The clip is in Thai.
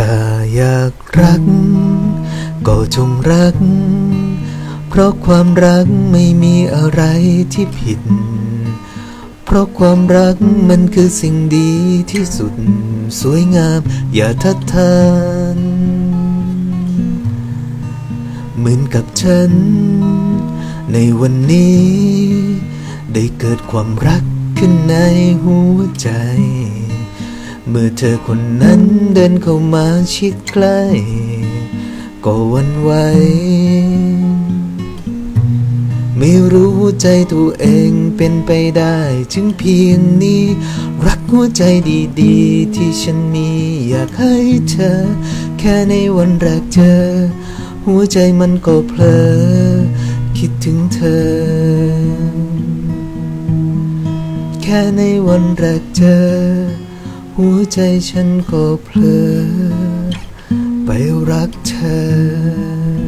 ถ้าอยากรัก ก็จงรัก เพราะความรักไม่มีอะไรที่ผิด เพราะความรักมันคือสิ่งดีที่สุด สวยงามอย่าทัดทาน เหมือนกับฉัน ในวันนี้ ได้เกิดความรักขึ้นในหัวใจ เมื่อเธอคนนั้นเดินเข้ามาชิดใกล้ ก็วันไหว ไม่รู้ใจตัวเองเป็นไปได้ถึงเพียงนี้ รักหัวใจดีๆ ที่ฉันมีอยากให้เธอ แค่ในวันแรกเจอ หัวใจมันก็เพลอ คิดถึงเธอ แค่ในวันแรกเจอ หัวใจฉันก็เพลอไปรักเธอ